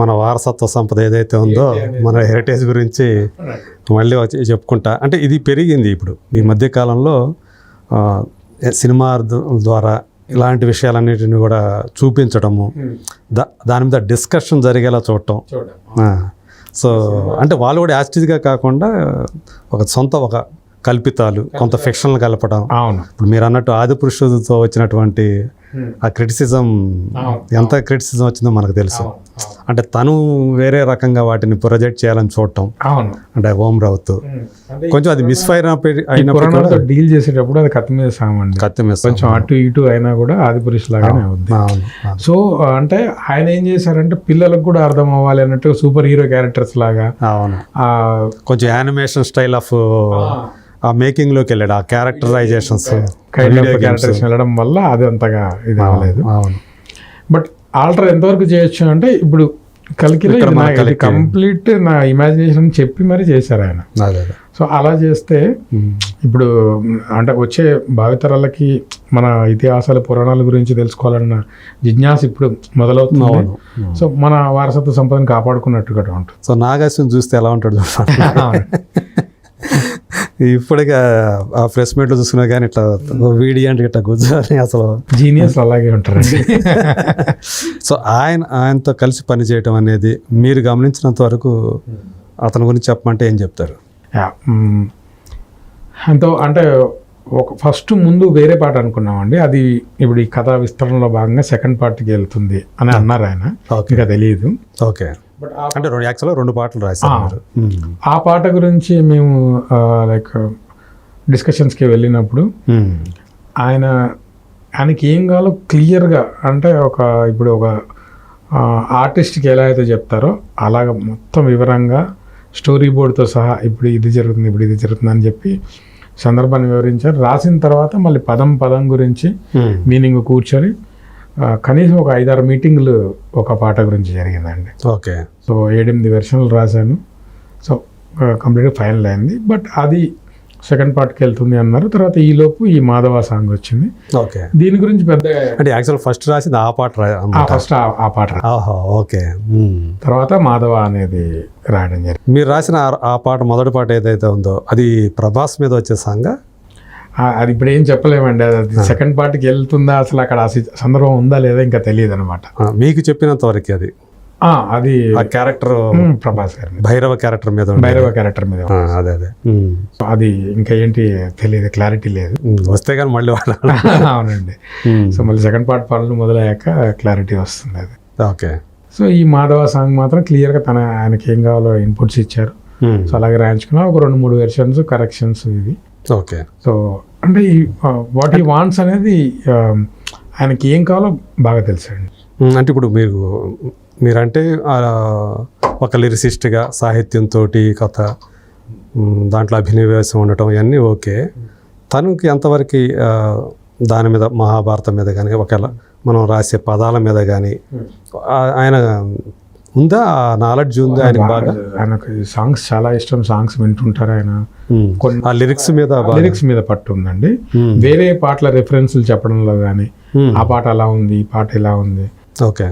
మన వారసత్వ సంపద ఏదైతే ఉందో మన హెరిటేజ్ గురించి మళ్ళీ వచ్చి చెప్పుకుంటా. అంటే ఇది పెరిగింది ఇప్పుడు. ఈ మధ్య కాలంలో సినిమా ద్వారా ఇలాంటి విషయాలన్నిటిని కూడా చూపించడము దా దాని మీద డిస్కషన్ జరిగేలా చూడటం. సో అంటే వాళ్ళు కూడా యాస్టిజ్గా కాకుండా ఒక సొంత ఒక కల్పితాలు కొంత ఫిక్షన్లు కలపడం అవును. ఇప్పుడు మీరు అన్నట్టు ఆది పురుషుడితో వచ్చినటువంటి ఆ క్రిటిసిజం ఎంత క్రిటిసిజం వచ్చిందో మనకు తెలుసు. అంటే తను వేరే రకంగా వాటిని ప్రొజెక్ట్ చేయాలని చూడటం. అవును. అంటే ఓం రావుత్ కొంచెం అది మిస్ఫైర్ అయినప్పుడు పురాణాలతో డీల్ చేసేటప్పుడు అది కత్తి మీద సామండి కత్తి మిస్ కొంచెం అటు ఇటు అయినా కూడా ఆది పురుషు లాగానే అవుద్ది. సో అంటే ఆయన ఏం చేశారంటే పిల్లలకు కూడా అర్థం అవ్వాలి అన్నట్టు సూపర్ హీరో క్యారెక్టర్స్ లాగా అవును. కొంచెం యానిమేషన్ స్టైల్ ఆఫ్ ఆ. మేకింగ్లోకి వెళ్ళాడు ఆ క్యారెక్టరైజేషన్స్ క్యారెక్టర్స్ వెళ్ళడం వల్ల అది అంతగా ఇది అవ్వలేదు. అవును. బట్ ఆల్టర్ ఎంతవరకు చేయొచ్చు అంటే ఇప్పుడు కలికిలో ఇది కలికి. కంప్లీట్ నా ఇమాజినేషన్ చెప్పి మరి చేశారు ఆయన. సో అలా చేస్తే. ఇప్పుడు అంటే వచ్చే భావితరాలకి మన ఇతిహాసాల పురాణాల గురించి తెలుసుకోవాలన్న జిజ్ఞాస ఇప్పుడు మొదలవుతుంది. సో మన వారసత్వ సంపదను కాపాడుకున్నట్టుగా ఉంటుంది. సో నాగార్జున చూస్తే ఎలా ఉంటాడు ఇప్పటికే ఆ ప్రెస్ మీట్లో చూసుకున్నా కానీ ఇట్లా వీడి అంటే ఇట్లా కూర్చొని అసలు జీనియస్ అలాగే ఉంటారండి. సో ఆయన ఆయనతో కలిసి పనిచేయటం అనేది మీరు గమనించినంత వరకు అతని గురించి చెప్పమంటే ఏం చెప్తారు. ఎంతో అంటే ఒక ఫస్ట్ ముందు వేరే పాట అనుకున్నామండి. అది ఇప్పుడు ఈ కథా విస్తరణలో భాగంగా సెకండ్ పార్ట్కి వెళ్తుంది అని అన్నారు ఆయన. ఇంకా తెలియదు ఓకే. అంటే రెండు యాక్చువల్గా రెండు పాటలు రాశారు. ఆ పాట గురించి మేము లైక్ డిస్కషన్స్కి వెళ్ళినప్పుడు. ఆయన ఆయనకి ఏం కావాలో క్లియర్గా అంటే ఒక ఇప్పుడు ఒక ఆర్టిస్ట్కి ఎలా అయితే చెప్తారో అలాగ మొత్తం వివరంగా స్టోరీ బోర్డ్తో సహా ఇప్పుడు ఇది జరుగుతుంది ఇప్పుడు ఇది జరుగుతుంది అని చెప్పి సందర్భాన్ని వివరించారు రాసిన తర్వాత మళ్ళీ పదం పదం గురించి. మీనింగ్ కూర్చొని కనీసం ఒక ఐదారు మీటింగ్లు ఒక పాట గురించి జరిగిందండి. ఓకే. సో ఏడెనిమిది వెర్షన్లు రాశాను. సో కంప్లీట్గా ఫైనల్ అయింది. బట్ అది సెకండ్ పార్ట్కి వెళ్తుంది అన్నారు. తర్వాత ఈలోపు ఈ మాధవ సాంగ్ వచ్చింది. ఓకే. దీని గురించి పెద్ద అంటే యాక్చువల్ ఫస్ట్ రాసింది ఆ పాట. ఫస్ట్ ఆ పాట ఓకే. తర్వాత మాధవ అనేది రాయడం జరిగింది. మీరు రాసిన ఆ- పాట మొదటి పాట ఏదైతే ఉందో అది ప్రభాస్ మీద వచ్చే సాంగ్? అది ఇప్పుడు ఏం చెప్పలేమండి. అది సెకండ్ పార్ట్కి వెళ్తుందా? అసలు అక్కడ సందర్భం ఉందా లేదా ఇంకా తెలియదు అనమాట మీకు చెప్పినంత వరకు అది. అది ఆ క్యారెక్టర్ ప్రభాస్ గారి భైరవ క్యారెక్టర్ మీద. భైరవ క్యారెక్టర్ మీద అదే అదే. అది ఇంకా ఏంటి తెలియదు క్లారిటీ లేదు. వస్తే కానీ మళ్ళీ వాడాలి. అవునండి. సో మళ్ళీ సెకండ్ పార్ట్ పనులు మొదలయ్యాక క్లారిటీ వస్తుంది అది. ఓకే. సో ఈ మాధవ సాంగ్ మాత్రం క్లియర్గా తన ఆయనకి ఏం కావాలో ఇన్పుట్స్ ఇచ్చారు. సో అలాగే రాయించుకున్నా. ఒక రెండు మూడు వెర్షన్స్ కరెక్షన్స్ ఇవి. ఓకే. సో అంటే ఈ వాట్ ఈ వాంట్స్ అనేది ఆయనకి ఏం కావాలో బాగా తెలుసండి. అంటే ఇప్పుడు మీరు మీరంటే ఒక లిరిసిస్ట్గా సాహిత్యంతో కథ దాంట్లో అభినవేశం ఉండటం ఇవన్నీ ఓకే. తనకి ఎంతవరకు దాని మీద మహాభారతం మీద కానీ ఒకవేళ మనం రాసే పదాల మీద కానీ ఆయన ఉందా? నాలెడ్జ్ ఉందా? ఆయనకి బాగా? ఆయనకు సాంగ్స్ చాలా ఇష్టం. సాంగ్స్ వింటుంటారు ఆయన. కొన్ని ఆ లిరిక్స్ మీద లిరిక్స్ మీద పట్టు ఉందండి. వేరే పాటల రెఫరెన్స్లు చెప్పడంలో కానీ. ఆ పాట అలా ఉంది ఈ పాట ఇలా ఉంది. ఓకే.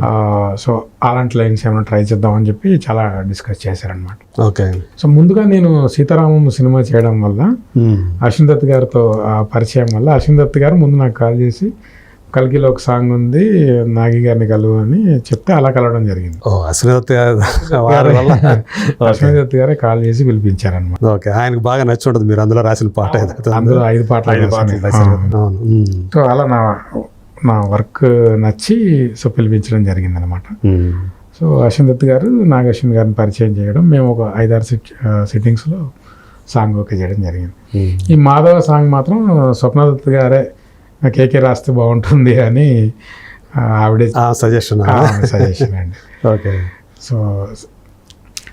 సో అలాంటి లైన్స్ ఏమైనా ట్రై చేద్దాం అని చెప్పి చాలా డిస్కస్ చేశారనమాట ఓకే. సో ముందుగా నేను సీతారామం సినిమా చేయడం వల్ల. అశ్విన్ దత్ గారితో పరిచయం వల్ల అశ్విన్ దత్ గారు ముందు నాకు కాల్ చేసి కల్కిలో ఒక సాంగ్ ఉంది నాగి గారిని కలువు అని చెప్తే అలా కలవడం జరిగింది. ఓ అశ్వత్ వారి వల్ల? గారే కాల్ చేసి పిలిపించారనమాట ఓకే ఆయనకు బాగా నచ్చి ఉంటుంది మీరు అందులో రాసిన పాట. అందులో ఐదు పాటలు ఐదు. సో అలా నా నా వర్క్ నచ్చి సో పిలిపించడం జరిగింది అనమాట. సో అశ్విన్ దత్ గారు నాగ అశ్విన్ గారిని పరిచయం చేయడం మేము ఒక ఐదారు సిట్ సిట్టింగ్స్లో సాంగ్ ఓకే చేయడం జరిగింది. ఈ మాధవ సాంగ్ మాత్రం స్వప్నదత్ గారే కేకే రాస్తే బాగుంటుంది అని ఆవిడే ఆ సజెషన్ సజెషన్ అండి. ఓకే. సో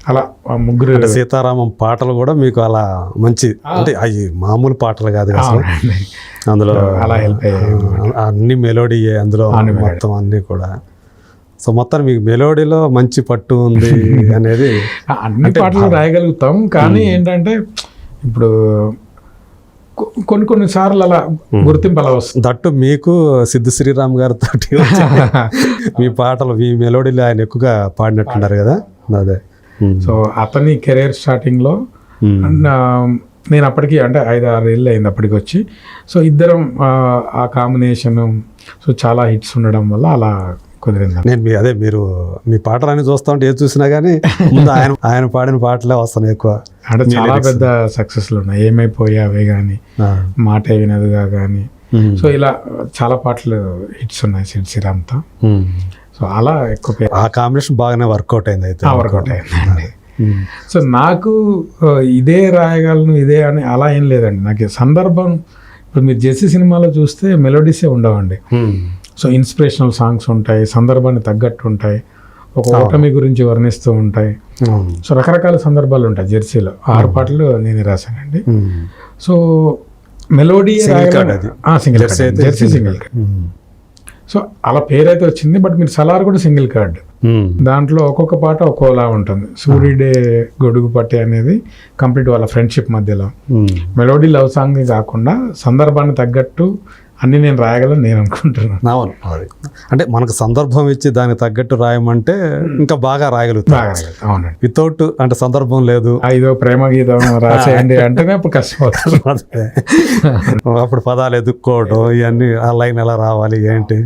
అలా ముగ్గురు సీతారామం పాటలు కూడా మీకు అలా మంచి అంటే అవి మామూలు పాటలు కాదు అసలు. అందులో అలా ఆ, అన్ని మెలోడీ అందులో. మొత్తం అన్ని కూడా. సో మొత్తం మీకు మెలోడీలో మంచి పట్టు ఉంది అనేది అన్ని పాటలు రాయగలుగుతాం కానీ ఏంటంటే ఇప్పుడు కొన్ని కొన్ని సార్లు అలా గుర్తింపు అలా వస్తుంది. దట్టు మీకు సిద్ధు శ్రీరామ్ గారితో మీ పాటలు మీ మెలోడీలు ఆయన ఎక్కువగా పాడినట్టున్నారు కదా? అదే. సో అతని కెరీర్ స్టార్టింగ్లో నేను అప్పటికి అంటే ఐదు ఆరు ఏళ్ళు అయింది అప్పటికి వచ్చి. సో ఇద్దరం ఆ కాంబినేషన్ సో చాలా హిట్స్ ఉండడం వల్ల అలా కుదిరింది? నేను మీ అదే మీరు మీ పాటలన్నీ చూస్తా ఉంటే ఏది చూసినా కానీ ముందు ఆయన ఆయన పాడిన పాటలే వస్తున్నాయి ఎక్కువ. అంటే చాలా పెద్ద సక్సెస్లు ఉన్నాయి. ఏమైపోయావే కానీ. మాటే వినదుగా కానీ. సో ఇలా చాలా పాటలు హిట్స్ ఉన్నాయి సిడ్ శ్రీరామ్తో. సో అలా ఎక్కువ ఆ కాంబినేషన్ బాగానే వర్కౌట్ అయింది అయితే. వర్కౌట్ అయిందండి ఉమ్. సో నాకు ఇదే రాయగలను ఇదే అని అలా ఏం లేదండి. నాకు సందర్భం ఇప్పుడు మీరు జెస్సీ సినిమాలో చూస్తే మెలోడీసే ఉండవండి. సో ఇన్స్పిరేషనల్ సాంగ్స్ ఉంటాయి సందర్భాన్ని తగ్గట్టు ఉంటాయి ఒక ఓటమి గురించి వర్ణిస్తూ ఉంటాయి. సో రకరకాల సందర్భాలు ఉంటాయి జెర్సీలో ఆరు పాటలు నేనే రాశానండి. So melody. Single Jersey single card. So అలా పేరైతే వచ్చింది బట్ మీరు సలార్ కూడా సింగిల్ కార్డ్. దాంట్లో ఒక్కొక్క పాట ఒక్కోలా ఉంటుంది సూర్యుడే గొడుగు పట్టి అనేది కంప్లీట్ వాళ్ళ ఫ్రెండ్షిప్ మధ్యలో. మెలోడీ లవ్ సాంగ్ కాకుండా సందర్భాన్ని తగ్గట్టు అన్ని నేను రాయగలను నేను అనుకుంటున్నాను అవును అది. అంటే మనకు సందర్భం ఇచ్చి దానికి తగ్గట్టు రాయమంటే ఇంకా బాగా రాయగలుగుతాం. అవునండి. వితౌట్ అంటే సందర్భం లేదు. ఐదో ప్రేమ గీతం రాసేయండి అంటేనే అప్పుడు కష్టమవుతుంది. అప్పుడు పదాలు ఎదుక్కోవడం ఇవన్నీ ఆ లైన్ ఎలా రావాలి ఏంటి.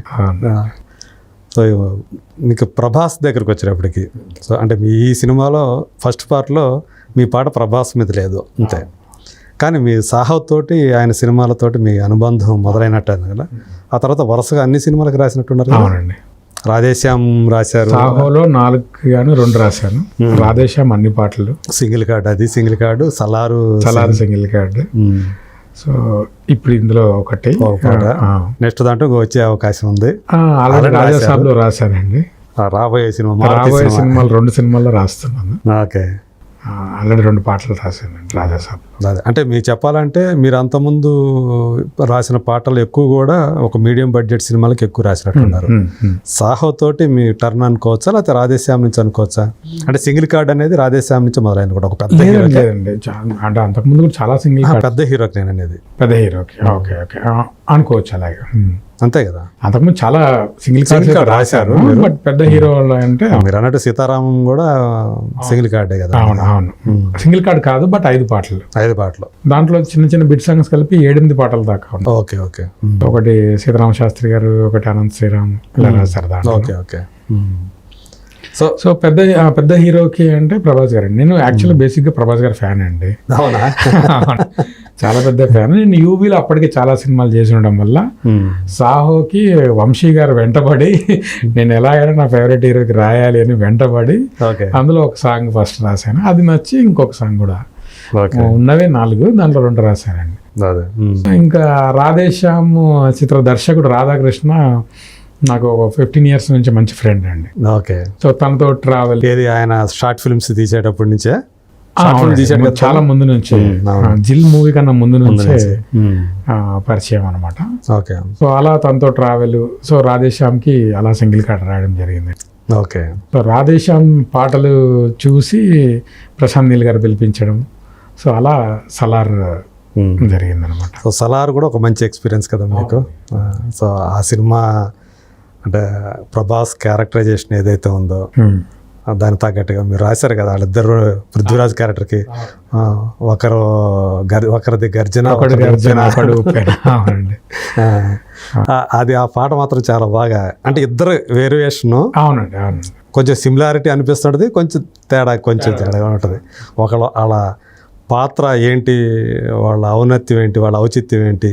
సో మీకు ప్రభాస్ దగ్గరికి వచ్చేటప్పటికి సో అంటే మీ ఈ సినిమాలో ఫస్ట్ పార్ట్లో మీ పాట ప్రభాస్ మీద లేదు అంతే. కానీ మీ సాహవ్ తోటి ఆయన సినిమాలతోటి మీ అనుబంధం మొదలైనట్టు కదా. ఆ తర్వాత వరుసగా అన్ని సినిమాలకు రాసినట్టున్నారు? అవునండి. రాధేశ్యామ్ రాశారు. సాహోలో నాలుగు గాను రెండు రాశాను. రాధేశ్యామ్ అన్ని పాటలు. సింగిల్ కార్డ్ అది single card Salaar Salaar single. Card. So ఇప్పుడు ఇందులో ఒకటి. నెక్స్ట్ దాంట్లో వచ్చే అవకాశం ఉంది. ఆల్రెడీ రాజాసాబ్లో రాశానండి. రాబోయే సినిమా రాబోయే సినిమా. సినిమాలు రెండు సినిమాల్లో రాస్తున్నాను. ఓకే. ఆల్రెడీ రెండు పాటలు రాశానండి రాజాసాబ్ అదే అంటే మీరు చెప్పాలంటే మీరు అంతకుముందు రాసిన పాటలు ఎక్కువ కూడా ఒక మీడియం బడ్జెట్ సినిమాలకు ఎక్కువ రాసినట్టున్నారు. సాహో తోటి మీ టర్న్ అనుకోవచ్చా లేకపోతే రాధేశ్యామ్ నుంచి అనుకోవచ్చా? అంటే సింగిల్ కార్డ్ అనేది రాధేశ్యామ్ నుంచి మొదలైంది కూడా ఒక పెద్ద హీరో లేదండి అంటే అంతకుముందు కూడా చాలా సింగిల్ పెద్ద హీరోకి నేను అనేది పెద్ద హీరోకి ఓకే ఓకే అనుకోవచ్చు అలాగే. అంతే కదా? అంతకుముందు చాలా సింగిల్ card రాశారు. బట్ పెద్ద హీరో అంటే మీరు అన్నట్టు సీతారామం కూడా సింగిల్ కార్డే కదా? అవును అవును. సింగిల్ కార్డ్ కాదు బట్ ఐదు పాటలు. ఐదు పాటలు. దాంట్లో చిన్న చిన్న బిట్ సాంగ్స్ కలిపి ఏడెనిమిది పాటల దాకా ఓకే ఓకే ఒకటి సీతారామ శాస్త్రి గారు ఒకటి అనంత్ శ్రీరామ్ ఇలా రాశారు దాంట్లో. ఓకే ఓకే సో సో పెద్ద పెద్ద హీరోకి అంటే ప్రభాస్ గారు నేను యాక్చువల్లీ బేసిక్గా ప్రభాస్ గారి ఫ్యాన్ అండి. అవునా. చాలా పెద్ద ఫ్యాన్ నేను యూవీలో అప్పటికే చాలా సినిమాలు చేసి ఉండడం వల్ల సాహోకి వంశీ గారు వెంటబడి నేను ఎలాగైనా నా ఫేవరెట్ హీరోకి రాయాలి అని వెంటబడి ఓకే. అందులో ఒక సాంగ్ ఫస్ట్ రాశాను. అది నచ్చి ఇంకొక సాంగ్ కూడా. ఓకే. ఉన్నవే నాలుగు దాంట్లో రెండు రాశానండి. ఇంకా రాధేశ్యామ్ చిత్ర దర్శకుడు రాధాకృష్ణ నాకు ఒక ఫిఫ్టీన్ ఇయర్స్ నుంచి మంచి ఫ్రెండ్ అండి. ఓకే. సో తనతో ట్రావెల్ ఏది ఆయన షార్ట్ ఫిల్మ్స్ తీసేటప్పటి నుంచే? చాలా ముందు నుంచి. జిల్ మూవీ కన్నా ముందు నుంచే పరిచయం అనమాట ఓకే. సో అలా తనతో ట్రావెల్ సో రాధేశ్యామ్కి అలా సింగిల్ కార్డ్ రాయడం జరిగింది. ఓకే. సో రాధేశ్యామ్ పాటలు చూసి ప్రశాంత్ నీల్ గారు పిలిపించడం. సో అలా సలార్. జరిగింది అనమాట సో సలార్ కూడా ఒక మంచి ఎక్స్పీరియన్స్ కదా మీకు. సో ఆ సినిమా అంటే ప్రభాస్ క్యారెక్టరైజేషన్ ఏదైతే ఉందో దానికి తగ్గట్టుగా మీరు రాశారు కదా వాళ్ళిద్దరు పృథ్వీరాజ్ క్యారెక్టర్కి. ఒకరు గర్ ఒకరిది గర్జన గర్జన. ఒకడు. అవునండి. అది ఆ పాట మాత్రం చాలా బాగా అంటే ఇద్దరు వేరియేషను అవునండి అవునండి. కొంచెం సిమిలారిటీ అనిపిస్తుంది కొంచెం తేడా కొంచెం తేడాగా ఉంటుంది. ఒకళ్ళ వాళ్ళ పాత్ర ఏంటి వాళ్ళ ఔన్నత్యం ఏంటి వాళ్ళ ఔచిత్యం ఏంటి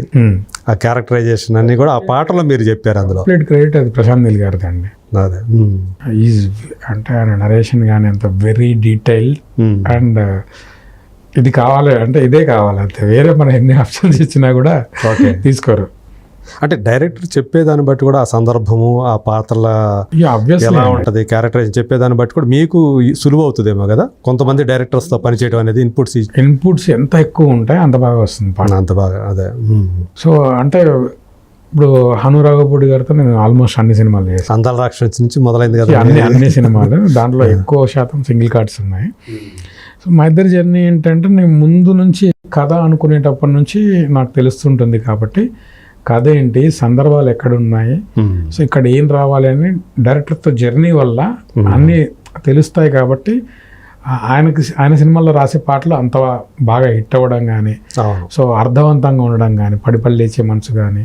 ఆ క్యారెక్టరైజేషన్ అన్ని కూడా ఆ పాటలో మీరు చెప్పారు అందులో. క్రెడిట్ అది ప్రశాంత్ నీల్ గారిది అండి. అదే. ఈజ్ అంటే ఆయన నరేషన్ కానీ అంత వెరీ డీటెయిల్. అండ్ ఇది కావాలి అంటే ఇదే కావాలి అంతే. వేరే మనం ఎన్ని ఆప్షన్స్ ఇచ్చినా కూడా ఓకే తీసుకోరు. అంటే డైరెక్టర్ చెప్పేదాన్ని బట్టి కూడా ఆ సందర్భము ఆ పాత్రల ఎలా ఉంటది క్యారెక్టరైజేషన్ చెప్పేదాన్ని బట్టి కూడా మీకు సులువు అవుతుందేమో కదా? కొంతమంది డైరెక్టర్స్తో పనిచేయడం అనేది ఇన్పుట్స్ ఇన్పుట్స్ ఎంత ఎక్కువ ఉంటాయి అంత బాగా వస్తుంది పాట. అంత బాగా అదే. సో అంటే ఇప్పుడు హనురాఘపూడి గారితో నేను ఆల్మోస్ట్ అన్ని సినిమాలు చేశాను. అందాల రాక్షస్ నుంచి మొదలైంది కదా అన్ని అన్ని సినిమాలు. దాంట్లో ఎక్కువ శాతం సింగిల్ కార్డ్స్ ఉన్నాయి. సో మా ఇద్దరి జర్నీ ఏంటంటే నేను ముందు నుంచి కథ అనుకునేటప్పటి నుంచి నాకు తెలుస్తుంటుంది కాబట్టి కథ ఏంటి? సందర్భాలు ఎక్కడున్నాయి. సో ఇక్కడ ఏం రావాలి అని డైరెక్టర్తో జర్నీ వల్ల అన్నీ తెలుస్తాయి కాబట్టి ఆయనకి ఆయన సినిమాల్లో రాసే పాటలు అంత బాగా హిట్ అవ్వడం కానీ సో అర్థవంతంగా ఉండడం కానీ పడిపడి లేచే మనసు కానీ